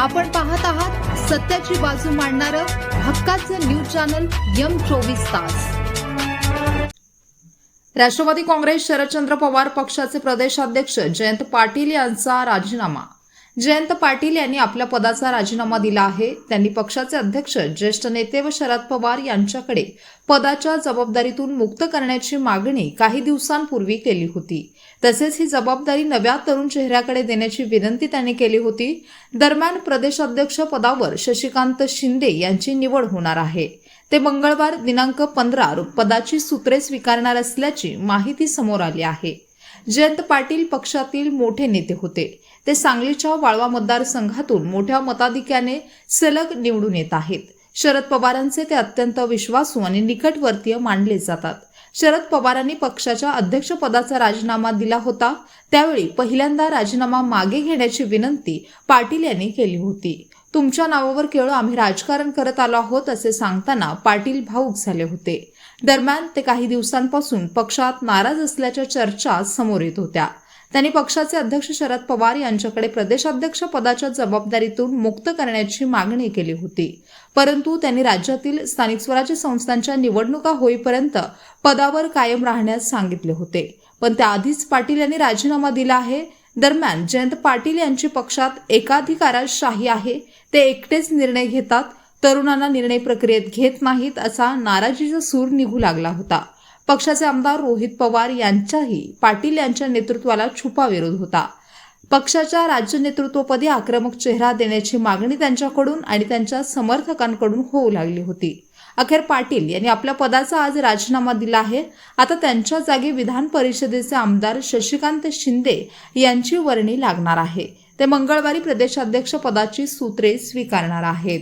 आपण पाहत आहात सत्याची बाजू मांडणारं हक्काचं न्यूज चॅनल यम चोवीस तास. राष्ट्रवादी काँग्रेस शरदचंद्र पवार पक्षाचे प्रदेशाध्यक्ष जयंत पाटील यांचा राजीनामा जयंत पाटील यांनी आपल्या पदाचा राजीनामा दिला आहे. त्यांनी पक्षाचे अध्यक्ष ज्येष्ठ नेते व शरद पवार यांच्याकडे पदाच्या जबाबदारीतून मुक्त करण्याची मागणी काही दिवसांपूर्वी केली होती. तसेच ही जबाबदारी नव्या तरुण चेहऱ्याकडे देण्याची विनंती त्यांनी केली होती. दरम्यान प्रदेशाध्यक्ष पदावर शशिकांत शिंदे यांची निवड होणार आहे. ते मंगळवार दिनांक पंधरा पदाची सूत्रे स्वीकारणार असल्याची माहिती समोर आली आहे. जयंत पाटील पक्षातील मोठे नेते होते. ते सांगलीच्या वाळवा मतदारसंघातून मोठ्या मताधिक्याने सलग निवडून येत आहेत. शरद पवारांचे ते अत्यंत विश्वासू आणि निकटवर्तीय मानले जातात. शरद पवारांनी पक्षाच्या अध्यक्षपदाचा राजीनामा दिला होता. त्यावेळी पहिल्यांदा राजीनामा मागे घेण्याची विनंती पाटील यांनी केली होती. तुमच्या नावावर केवळ आम्ही राजकारण करत आलो आहोत असे सांगताना पाटील भाऊक झाले होते. दरम्यान ते काही दिवसांपासून पक्षात नाराज असल्याच्या चर्चा समोर येत होत्या. त्यांनी पक्षाचे अध्यक्ष शरद पवार यांच्याकडे प्रदेशाध्यक्ष पदाच्या जबाबदारीतून मुक्त करण्याची मागणी केली होती. परंतु त्यांनी राज्यातील स्थानिक स्वराज्य संस्थांच्या निवडणुका होईपर्यंत पदावर कायम राहण्यास सांगितले होते. पण त्याआधीच पाटील यांनी राजीनामा दिला आहे दरम्यान जयंत पाटील यांची पक्षात एकाधिकाराशाही आहे. ते एकटेच निर्णय घेतात. तरुणांना निर्णय प्रक्रियेत घेत नाहीत असा नाराजीचा सूर निघू लागला होता. पक्षाचे आमदार रोहित पवार यांच्याही पाटील यांच्या नेतृत्वाला छुपा विरोध होता. पक्षाच्या राज्य नेतृत्वपदी आक्रमक चेहरा देण्याची मागणी त्यांच्याकडून आणि त्यांच्या समर्थकांकडून होऊ लागली होती. अखेर पाटील यांनी आपल्या पदाचा आज राजीनामा दिला आहे. आता त्यांच्या जागी विधान परिषदेचे आमदार शशिकांत शिंदे यांची वर्णी लागणार आहे. ते मंगळवारी प्रदेशाध्यक्ष पदाची सूत्रे स्वीकारणार आहेत.